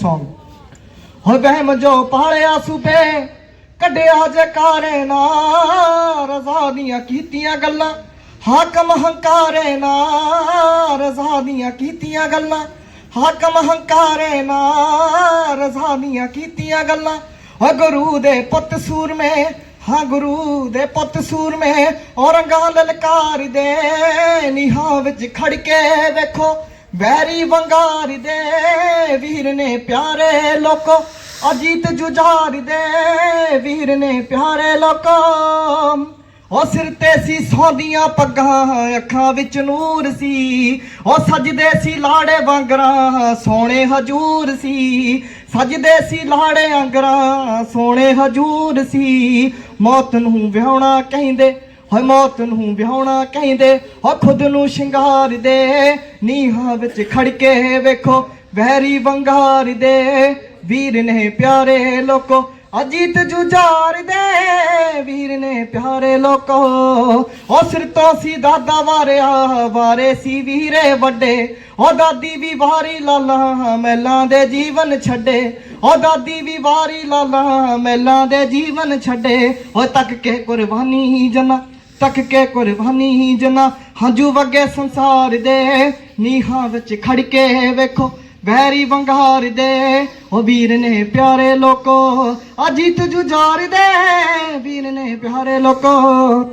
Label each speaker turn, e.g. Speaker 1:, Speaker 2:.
Speaker 1: Song ਹੋ ਬਹਿਮ ਜੋ ਪਾਲਿਆ ਸੂਬੇ, ਕੱਢਿਆ ਜਕਾਰੇ ਨਾ ਰਜ਼ਾ ਦੀਆਂ ਕੀਤੀਆਂ ਗੱਲਾਂ। ਹਾਕਮ ਹੰਕਾਰੇ ਨਾ ਰਜ਼ਾ ਦੀਆਂ ਕੀਤੀਆਂ ਗੱਲਾਂ। ਹਾਕਮ ਹੰਕਾਰੇ ਨਾ ਰਜ਼ਾ ਦੀਆਂ ਕੀਤੀਆਂ ਗੱਲਾਂ। ਹੋ ਗੁਰੂ ਦੇ ਪੁੱਤ ਸੂਰਮੇ, ਹਾਂ ਗੁਰੂ ਦੇ ਪੁੱਤ ਸੂਰਮੇ ਔਰੰਗਾਂ ਲਲਕਾਰ ਦੇ ਨਿਹਾਂ ਵਿੱਚ ਖੜ ਕੇ ਵੇਖੋ। ਵੈਰੀ ਵੰਗਾਰ ਦੇ ਵੀਰ ਨੇ ਪਿਆਰੇ ਲੋਕੋ, ਅਜੀਤ ਜੁਝਾਰ ਦੇ ਵੀਰ ਨੇ ਪਿਆਰੇ ਲੋਕੋ। ਉਹ ਸਿਰ ਤੇ ਸੀ ਸੌਂਦੀਆਂ ਪੱਗਾਂ, ਅੱਖਾਂ ਵਿੱਚ ਨੂਰ ਸੀ। ਉਹ ਸਜਦੇ ਸੀ ਲਾੜੇ ਵਾਂਗਰਾਂ, ਸੋਹਣੇ ਹਜੂਰ ਸੀ। ਸਜਦੇ ਸੀ ਲਾੜੇ ਆਂਗਰਾਂ ਸੋਹਣੇ ਹਜੂਰ ਸੀ। ਮੌਤ ਨੂੰ ਵਿਆਹਣਾ ਕਹਿੰਦੇ ਹੋਏ ਮੌਤ ਨੂੰ ਵਿਆਹਣਾ ਕਹਿੰਦੇ ਹੋ ਖੁਦ ਨੂੰ ਸ਼ਿੰਗਾਰ ਦੇ। ਨੀਹਾਂ ਵਿੱਚ ਖੜ ਕੇ ਵੇਖੋ ਵਹਿਰੀ ਵੰਗਾਰ ਦੇ। ਵੀਰ ਨੇ ਪਿਆਰੇ ਲੋਕੋ, ਅਜੀਤ ਜੁਝਾਰ ਦੇ। ਵੀਰ ਨੇ ਪਿਆਰੇ ਲੋਕੋ, ਉਹ ਸਿਰ ਤੋਂ ਸੀ ਦਾਦਾ ਵਾਰਿਆ, ਵਾਰੇ ਸੀ ਵੀਰੇ ਵੱਡੇ। ਉਹ ਦਾਦੀ ਵੀ ਵਾਰੀ ਲਾਲਾ ਮੈਲਾਂ ਦੇ ਜੀਵਨ ਛੱਡੇ। ਉਹ ਦਾਦੀ ਵੀ ਵਾਰੀ ਲਾਲਾ ਮੈਲਾਂ ਦੇ ਜੀਵਨ ਛੱਡੇ। ਉਹ ਤੱਕ ਕੇ ਕੁਰਬਾਨੀ ਜਨਾ ਤੱਕ ਕੇ ਕੁਰਬਾਨੀ ਹੀ ਜਨਾ। ਹੰਝੂ ਵਗੇ ਸੰਸਾਰ ਦੇ ਨੀਹਾਂ ਵਿੱਚ ਖੜ ਕੇ ਵੇਖੋ, ਵੈਰੀ ਵੰਗਾਰ ਦੇ। ਉਹ ਵੀਰ ਨੇ ਪਿਆਰੇ ਲੋਕੋ, ਅਜੀਤ ਜੁਝਾਰ ਦੇ। ਵੀਰ ਨੇ ਪਿਆਰੇ ਲੋਕੋ